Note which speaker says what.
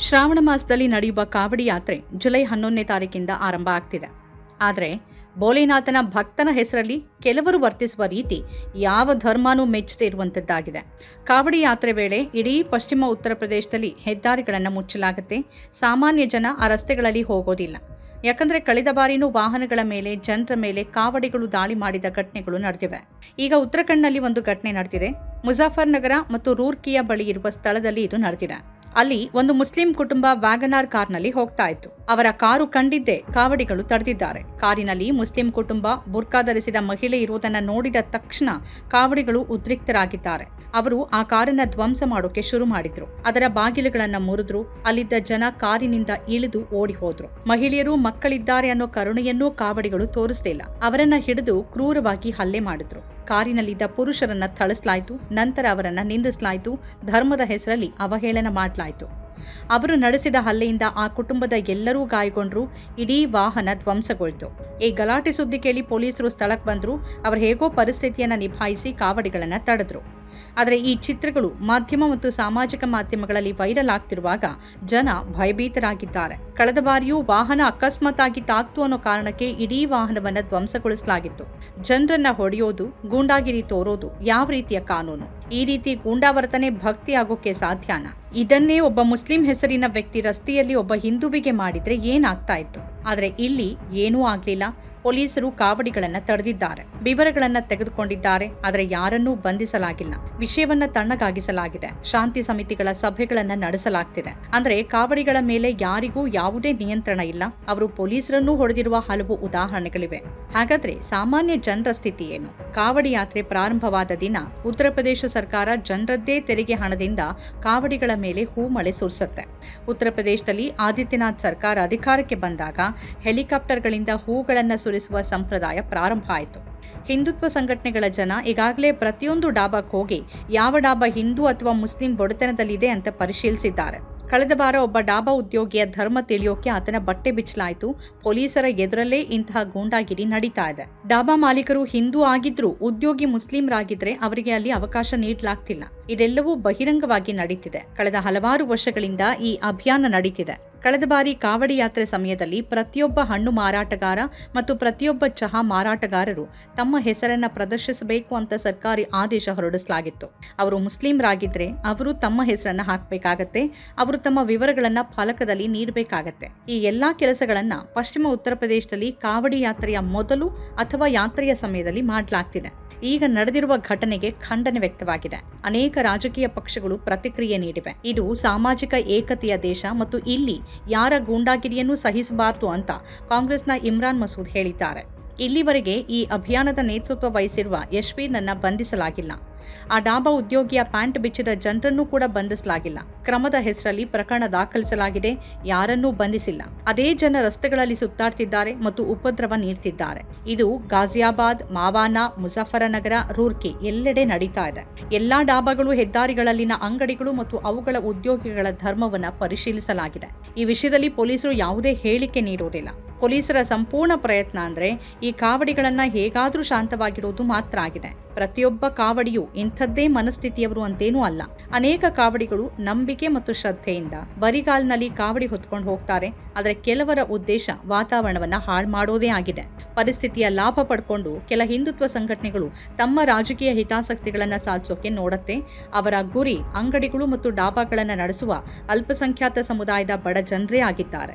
Speaker 1: ಶ್ರಾವಣ ಮಾಸದಲ್ಲಿ ನಡೆಯುವ ಕಾವಡಿ ಯಾತ್ರೆ ಜುಲೈ ಹನ್ನೊಂದನೇ ತಾರೀಕಿಂದ ಆರಂಭ ಆಗ್ತಿದೆ. ಆದರೆ ಭೋಲೆನಾಥನ ಭಕ್ತನ ಹೆಸರಲ್ಲಿ ಕೆಲವರು ವರ್ತಿಸುವ ರೀತಿ ಯಾವ ಧರ್ಮನೂ ಮೆಚ್ಚದೇ ಇರುವಂತದ್ದಾಗಿದೆ. ಕಾವಡಿ ಯಾತ್ರೆ ವೇಳೆ ಇಡೀ ಪಶ್ಚಿಮ ಉತ್ತರ ಪ್ರದೇಶದಲ್ಲಿ ಹೆದ್ದಾರಿಗಳನ್ನು ಮುಚ್ಚಲಾಗುತ್ತೆ. ಸಾಮಾನ್ಯ ಜನ ಆ ರಸ್ತೆಗಳಲ್ಲಿ ಹೋಗೋದಿಲ್ಲ. ಯಾಕಂದ್ರೆ ಕಳೆದ ಬಾರಿನೂ ವಾಹನಗಳ ಮೇಲೆ, ಜನರ ಮೇಲೆ ಕಾವಡಿಗಳು ದಾಳಿ ಮಾಡಿದ ಘಟನೆಗಳು ನಡೆದಿವೆ. ಈಗ ಉತ್ತರಾಖಂಡ್ನಲ್ಲಿ ಒಂದು ಘಟನೆ ನಡೆದಿದೆ. ಮುಜಾಫರ್ನಗರ ಮತ್ತು ರೂರ್ಕಿಯ ಬಳಿ ಇರುವ ಸ್ಥಳದಲ್ಲಿ ಇದು ನಡೆದಿದೆ. ಅಲ್ಲಿ ಒಂದು ಮುಸ್ಲಿಂ ಕುಟುಂಬ ವ್ಯಾಗನಾರ್ ಕಾರ್ನಲ್ಲಿ ಹೋಗ್ತಾ ಇತ್ತು. ಅವರ ಕಾರು ಕಂಡಿದ್ದೇ ಕಾವಡಿಗಳು ತಡೆದಿದ್ದಾರೆ. ಕಾರಿನಲ್ಲಿ ಮುಸ್ಲಿಂ ಕುಟುಂಬ ಬುರ್ಕಾ ಧರಿಸಿದ ಮಹಿಳೆ ಇರುವುದನ್ನು ನೋಡಿದ ತಕ್ಷಣ ಕಾವಡಿಗಳು ಉದ್ರಿಕ್ತರಾಗಿದ್ದಾರೆ. ಅವರು ಆ ಕಾರನ್ನ ಧ್ವಂಸ ಮಾಡೋಕೆ ಶುರು ಮಾಡಿದ್ರು. ಅದರ ಬಾಗಿಲುಗಳನ್ನ ಮುರಿದ್ರು. ಅಲ್ಲಿದ್ದ ಜನ ಕಾರಿನಿಂದ ಇಳಿದು ಓಡಿ ಹೋದ್ರು. ಮಹಿಳೆಯರು ಮಕ್ಕಳಿದ್ದಾರೆ ಅನ್ನೋ ಕರುಣೆಯನ್ನೂ ಕಾವಡಿಗಳು ತೋರಿಸಲಿಲ್ಲ. ಅವರನ್ನ ಹಿಡಿದು ಕ್ರೂರವಾಗಿ ಹಲ್ಲೆ ಮಾಡಿದ್ರು. ಕಾರಿನಲ್ಲಿದ್ದ ಪುರುಷರನ್ನ ಥಳಿಸಲಾಯಿತು, ನಂತರ ಅವರನ್ನ ನಿಂದಿಸಲಾಯಿತು, ಧರ್ಮದ ಹೆಸರಲ್ಲಿ ಅವಹೇಳನ ಮಾಡಲಾಯಿತು. ಅವರು ನಡೆಸಿದ ಹಲ್ಲೆಯಿಂದ ಆ ಕುಟುಂಬದ ಎಲ್ಲರೂ ಗಾಯಗೊಂಡ್ರು, ಇಡೀ ವಾಹನ ಧ್ವಂಸಗೊಳ್ತು. ಈ ಗಲಾಟೆ ಸುದ್ದಿ ಕೇಳಿ ಪೊಲೀಸರು ಸ್ಥಳಕ್ಕೆ ಬಂದರು, ಅವರು ಹೇಗೋ ಪರಿಸ್ಥಿತಿಯನ್ನ ನಿಭಾಯಿಸಿ ಕಾವಡಿಗಳನ್ನ ತಡೆದ್ರು. ಆದರೆ ಈ ಚಿತ್ರಗಳು ಮಾಧ್ಯಮ ಮತ್ತು ಸಾಮಾಜಿಕ ಮಾಧ್ಯಮಗಳಲ್ಲಿ ವೈರಲ್ ಆಗ್ತಿರುವಾಗ ಜನ ಭಯಭೀತರಾಗಿದ್ದಾರೆ. ಕಳೆದ ಬಾರಿಯೂ ವಾಹನ ಅಕಸ್ಮಾತ್ತಾಗಿ ತಾಕ್ತು ಅನ್ನೋ ಕಾರಣಕ್ಕೆ ಇಡೀ ವಾಹನವನ್ನ ಧ್ವಂಸಗೊಳಿಸಲಾಗಿತ್ತು. ಜನರನ್ನ ಹೊಡೆಯೋದು, ಗೂಂಡಾಗಿರಿ ತೋರೋದು ಯಾವ ರೀತಿಯ ಕಾನೂನು? ಈ ರೀತಿ ಗೂಂಡಾವರ್ತನೆ ಭಕ್ತಿ ಆಗೋಕೆ ಸಾಧ್ಯನ? ಇದನ್ನೇ ಒಬ್ಬ ಮುಸ್ಲಿಂ ಹೆಸರಿನ ವ್ಯಕ್ತಿ ರಸ್ತೆಯಲ್ಲಿ ಒಬ್ಬ ಹಿಂದುವಿಗೆ ಮಾಡಿದ್ರೆ ಏನಾಗ್ತಾ ಇತ್ತು? ಆದ್ರೆ ಇಲ್ಲಿ ಏನೂ ಆಗ್ಲಿಲ್ಲ. ಪೊಲೀಸರು ಕಾವಡಿಗಳನ್ನ ತಡೆದಿದ್ದಾರೆ. ವಿವರಗಳನ್ನ ತೆಗೆದುಕೊಂಡಿದ್ದಾರೆ. ಆದರೆ ಯಾರನ್ನೂ ಬಂಧಿಸಲಾಗಿಲ್ಲ. ವಿಷಯವನ್ನ ತಣ್ಣಗಾಗಿಸಲಾಗಿದೆ. ಶಾಂತಿ ಸಮಿತಿಗಳ ಸಭೆಗಳನ್ನ ನಡೆಸಲಾಗ್ತಿದೆ. ಅಂದ್ರೆ ಕಾವಡಿಗಳ ಮೇಲೆ ಯಾರಿಗೂ ಯಾವುದೇ ನಿಯಂತ್ರಣ ಇಲ್ಲ. ಅವರು ಪೊಲೀಸರನ್ನೂ ಹೊಡೆದಿರುವ ಹಲವು ಉದಾಹರಣೆಗಳಿವೆ. ಹಾಗಾದ್ರೆ ಸಾಮಾನ್ಯ ಜನರ ಸ್ಥಿತಿ ಏನು? ಕಾವಡಿ ಯಾತ್ರೆ ಪ್ರಾರಂಭವಾದ ದಿನ ಉತ್ತರ ಪ್ರದೇಶ ಸರ್ಕಾರ ಜನರದ್ದೇ ತೆರಿಗೆ ಹಣದಿಂದ ಕಾವಡಿಗಳ ಮೇಲೆ ಹೂಮಳೆ ಸುರಿಸುತ್ತೆ. ಉತ್ತರ ಪ್ರದೇಶದಲ್ಲಿ ಆದಿತ್ಯನಾಥ್ ಸರ್ಕಾರ ಅಧಿಕಾರಕ್ಕೆ ಬಂದಾಗ ಹೆಲಿಕಾಪ್ಟರ್ಗಳಿಂದ ಹೂಗಳನ್ನ ಸುರಿಸುವ ಸಂಪ್ರದಾಯ ಪ್ರಾರಂಭ ಆಯಿತು. ಹಿಂದುತ್ವ ಸಂಘಟನೆಗಳ ಜನ ಈಗಾಗಲೇ ಪ್ರತಿಯೊಂದು ಡಾಬಾಕ್ಕೆ ಹೋಗಿ ಯಾವ ಡಾಬಾ ಹಿಂದೂ ಅಥವಾ ಮುಸ್ಲಿಂ ಬಡತನದಲ್ಲಿದೆ ಅಂತ ಪರಿಶೀಲಿಸಿದ್ದಾರೆ. ಕಳೆದ ವಾರ ಒಬ್ಬ ಡಾಬಾ ಉದ್ಯೋಗಿಯ ಧರ್ಮ ತಿಳಿಯೋಕೆ ಆತನ ಬಟ್ಟೆ ಬಿಚ್ಚಲಾಯಿತು. ಪೊಲೀಸರ ಎದುರಲ್ಲೇ ಇಂತಹ ಗೂಂಡಾಗಿರಿ ನಡೀತಾ ಇದೆ. ಡಾಬಾ ಮಾಲೀಕರು ಹಿಂದೂ ಆಗಿದ್ರು ಉದ್ಯೋಗಿ ಮುಸ್ಲಿಂರಾಗಿದ್ರೆ ಅವರಿಗೆ ಅಲ್ಲಿ ಅವಕಾಶ ನೀಡಲಾಗ್ತಿಲ್ಲ. ಇದೆಲ್ಲವೂ ಬಹಿರಂಗವಾಗಿ ನಡೀತಿದೆ. ಕಳೆದ ಹಲವಾರು ವರ್ಷಗಳಿಂದ ಈ ಅಭಿಯಾನ ನಡೀತಿದೆ. ಕಳೆದ ಬಾರಿ ಕಾವಡಿ ಯಾತ್ರೆ ಸಮಯದಲ್ಲಿ ಪ್ರತಿಯೊಬ್ಬ ಹಣ್ಣು ಮಾರಾಟಗಾರ ಮತ್ತು ಪ್ರತಿಯೊಬ್ಬ ಚಹಾ ಮಾರಾಟಗಾರರು ತಮ್ಮ ಹೆಸರನ್ನ ಪ್ರದರ್ಶಿಸಬೇಕು ಅಂತ ಸರ್ಕಾರಿ ಆದೇಶ ಹೊರಡಿಸಲಾಗಿತ್ತು. ಅವರು ಮುಸ್ಲಿಂರಾಗಿದ್ರೆ ಅವರು ತಮ್ಮ ಹೆಸರನ್ನ ಹಾಕಬೇಕಾಗತ್ತೆ, ಅವರು ತಮ್ಮ ವಿವರಗಳನ್ನ ಫಲಕದಲ್ಲಿ ನೀಡಬೇಕಾಗತ್ತೆ. ಈ ಎಲ್ಲಾ ಕೆಲಸಗಳನ್ನ ಪಶ್ಚಿಮ ಉತ್ತರ ಪ್ರದೇಶದಲ್ಲಿ ಕಾವಡಿ ಯಾತ್ರೆಯ ಮೊದಲು ಅಥವಾ ಯಾತ್ರೆಯ ಸಮಯದಲ್ಲಿ ಮಾಡಲಾಗ್ತಿದೆ. ಈಗ ನಡೆದಿರುವ ಘಟನೆಗೆ ಖಂಡನೆ ವ್ಯಕ್ತವಾಗಿದೆ. ಅನೇಕ ರಾಜಕೀಯ ಪಕ್ಷಗಳು ಪ್ರತಿಕ್ರಿಯೆ ನೀಡಿವೆ. ಇದು ಸಾಮಾಜಿಕ ಏಕತೆಯ ದೇಶ ಮತ್ತು ಇಲ್ಲಿ ಯಾರ ಗೂಂಡಾಗಿರಿಯನ್ನು ಸಹಿಸಬಾರದು ಅಂತ ಕಾಂಗ್ರೆಸ್ನ ಇಮ್ರಾನ್ ಮಸೂದ್ ಹೇಳಿದ್ದಾರೆ. ಇಲ್ಲಿವರೆಗೆ ಈ ಅಭಿಯಾನದ ನೇತೃತ್ವ ವಹಿಸಿರುವ ಯಶ್ವೀರ್ನನ್ನ ಬಂಧಿಸಲಾಗಿಲ್ಲ. ಆ ಡಾಬಾ ಉದ್ಯೋಗಿಯ ಪ್ಯಾಂಟ್ ಬಿಚ್ಚಿದ ಜನರನ್ನು ಕೂಡ ಬಂಧಿಸಲಾಗಿಲ್ಲ. ಕ್ರಮದ ಹೆಸರಲ್ಲಿ ಪ್ರಕರಣ ದಾಖಲಿಸಲಾಗಿದೆ, ಯಾರನ್ನೂ ಬಂಧಿಸಿಲ್ಲ. ಅದೇ ಜನ ರಸ್ತೆಗಳಲ್ಲಿ ಸುತ್ತಾಡ್ತಿದ್ದಾರೆ ಮತ್ತು ಉಪದ್ರವ ನೀಡ್ತಿದ್ದಾರೆ. ಇದು ಗಾಜಿಯಾಬಾದ್ ಮಾವಾನ, ಮುಜಫರನಗರ, ರೂರ್ಕಿ ಎಲ್ಲೆಡೆ ನಡೀತಾ ಇದೆ. ಎಲ್ಲಾ ಡಾಬಾಗಳು ಹೆದ್ದಾರಿಗಳಲ್ಲಿನ ಅಂಗಡಿಗಳು ಮತ್ತು ಅವುಗಳ ಉದ್ಯೋಗಿಗಳ ಧರ್ಮವನ್ನು ಪರಿಶೀಲಿಸಲಾಗಿದೆ. ಈ ವಿಷಯದಲ್ಲಿ ಪೊಲೀಸರು ಯಾವುದೇ ಹೇಳಿಕೆ ನೀಡುವುದಿಲ್ಲ. ಪೊಲೀಸರ ಸಂಪೂರ್ಣ ಪ್ರಯತ್ನ ಅಂದ್ರೆ ಈ ಕಾವಡಿಗಳನ್ನ ಹೇಗಾದರೂ ಶಾಂತವಾಗಿರೋದು ಮಾತ್ರ ಆಗಿದೆ. ಪ್ರತಿಯೊಬ್ಬ ಕಾವಡಿಯು ಇಂಥದ್ದೇ ಮನಸ್ಥಿತಿಯವರು ಅಂತೇನೂ ಅಲ್ಲ. ಅನೇಕ ಕಾವಡಿಗಳು ನಂಬಿಕೆ ಮತ್ತು ಶ್ರದ್ಧೆಯಿಂದ ಬರಿಗಾಲ್ನಲ್ಲಿ ಕಾವಡಿ ಹೊತ್ಕೊಂಡು ಹೋಗ್ತಾರೆ. ಆದರೆ ಕೆಲವರ ಉದ್ದೇಶ ವಾತಾವರಣವನ್ನ ಹಾಳು ಮಾಡೋದೇ ಆಗಿದೆ. ಪರಿಸ್ಥಿತಿಯ ಲಾಭ ಪಡ್ಕೊಂಡು ಕೆಲ ಹಿಂದುತ್ವ ಸಂಘಟನೆಗಳು ತಮ್ಮ ರಾಜಕೀಯ ಹಿತಾಸಕ್ತಿಗಳನ್ನ ಸಾಧಿಸೋಕೆ ನೋಡತ್ತೆ. ಅವರ ಗುರಿ ಅಂಗಡಿಗಳು ಮತ್ತು ಡಾಬಾಗಳನ್ನ ನಡೆಸುವ ಅಲ್ಪಸಂಖ್ಯಾತ ಸಮುದಾಯದ ಬಡ ಜನರೇ ಆಗಿದ್ದಾರೆ.